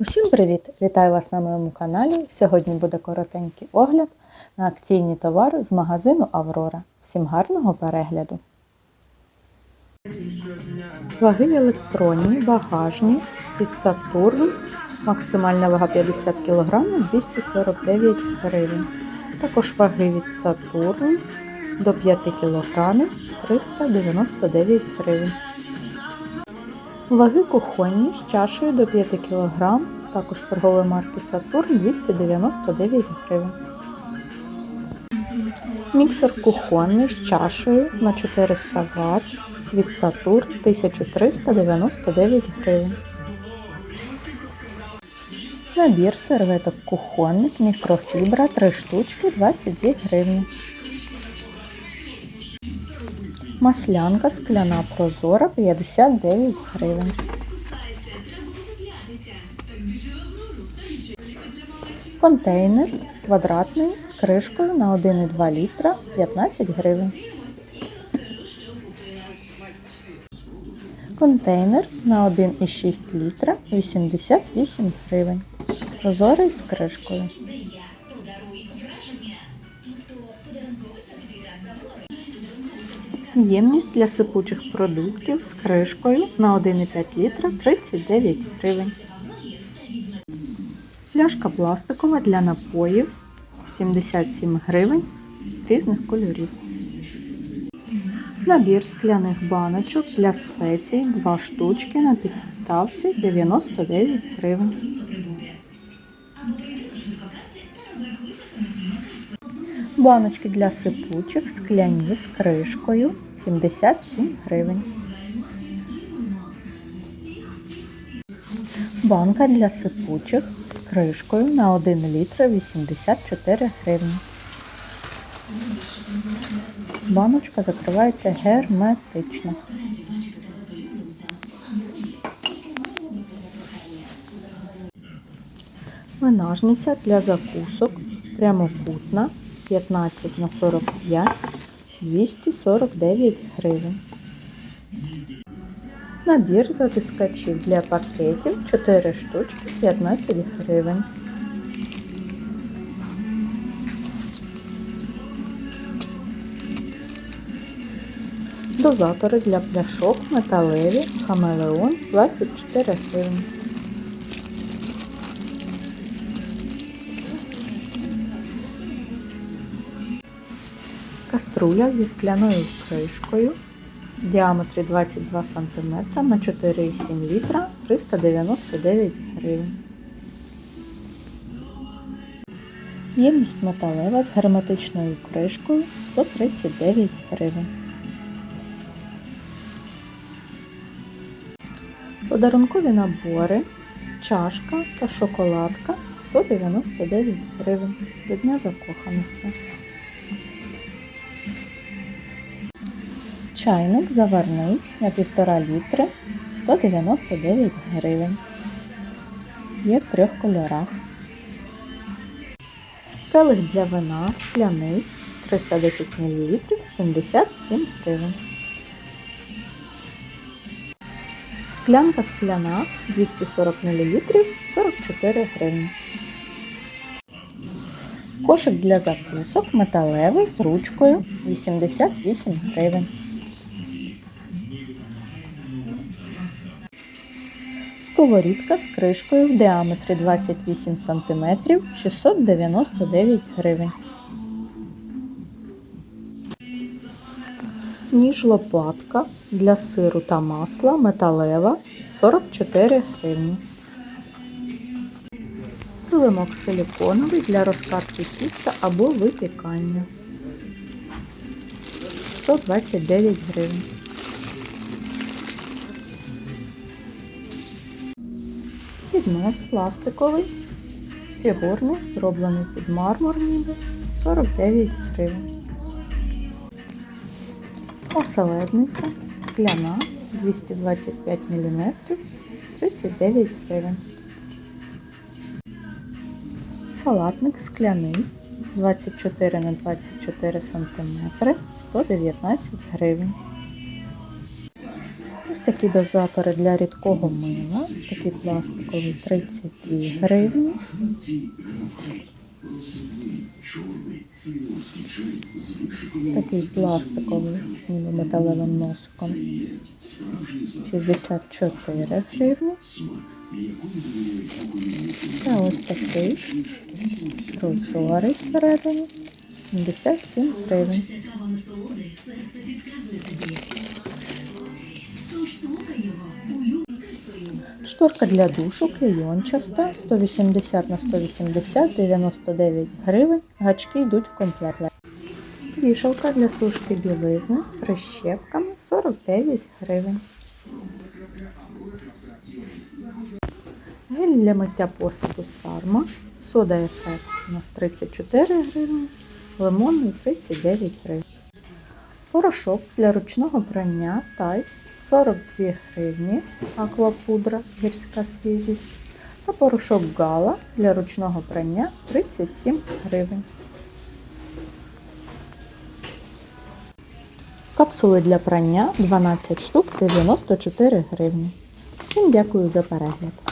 Усім привіт! Вітаю вас на моєму каналі. Сьогодні буде коротенький огляд на акційні товари з магазину Аврора. Всім гарного перегляду! Ваги електронні, багажні, від Сатурн. Максимальна вага 50 кг 249 гривень. Також ваги від Сатурн до 5 кг 399 гривень. Ваги кухонні з чашею до 5 кг, також торгової марки Сатурн 299 гривень. Міксер кухонний з чашею на 400 Вт від Сатурн 1399 гривень. Набір серветок кухонних мікрофібра 3 штучки 22 гривні. Маслянка скляна прозора 59 гривень. Контейнер квадратний з кришкою на 1,2 літра 15 гривень. Контейнер на 1,6 літра 88 гривень. Прозорий з кришкою. Ємність для сипучих продуктів з кришкою на 1,5 літра 39 гривень. Пляшка пластикова для напоїв 77 гривень різних кольорів. Набір скляних баночок для спецій 2 штучки на підставці 99 гривень. Баночки для сипучих скляні з кришкою 77 гривень. Банка для сипучих з кришкою на 1 літр 84 гривні. Баночка закривається герметично. Винажниця для закусок прямокутна 15 на 45 249 гривень. Набір затискачів для пакетів 4 штучки 15 гривень. Дозатори для пляшок металеві хамелеон 24 гривні. Каструля зі скляною кришкою в діаметрі 22 см на 4,7 літра 399 гривень. Ємність металева з герметичною кришкою 139 гривень. Подарункові набори, чашка та шоколадка 199 гривень до Дня закоханих. Чайник заварний на 1,5 літри 199 гривень. Є в трьох кольорах. Келих для вина скляний 310 мл 77 гривень. Склянка скляна 240 мл 44 гривні. Кошик для закусок металевий з ручкою 88 гривень. Сковорідка з кришкою в діаметрі 28 см 699 гривень. Ніж лопатка для сиру та масла металева 44 гривні. Килимок силиконовий для розкатки тіста або випікання 129 гривень. Піднос пластиковий, фігурний, зроблений під мармур ніби 49 гривень. Оселедниця скляна 225 мм 39 гривень. Салатник скляний 24 на 24 см 119 гривень. Ось такі дозатори для рідкого мила. Такий пластиковий 32 гривні. Такий пластиковий з металевим носиком. 64 гривні. Та ось такий прозорий всередині. 77 гривень. Шторка для душу клейончаста 180 на 180 99 гривень. Гачки йдуть в комплекті. Вішалка для сушки білизни з прищепками 49 гривень. Гель для миття посуду сарма. Сода ефект у нас 34 гривні, лимонний 39 гривень. Порошок для ручного прання Тайд 42 гривні, аквапудра гірська свіжість та порошок Гала для ручного прання 37 гривень. Капсули для прання 12 штук 94 гривні. Всім дякую за перегляд.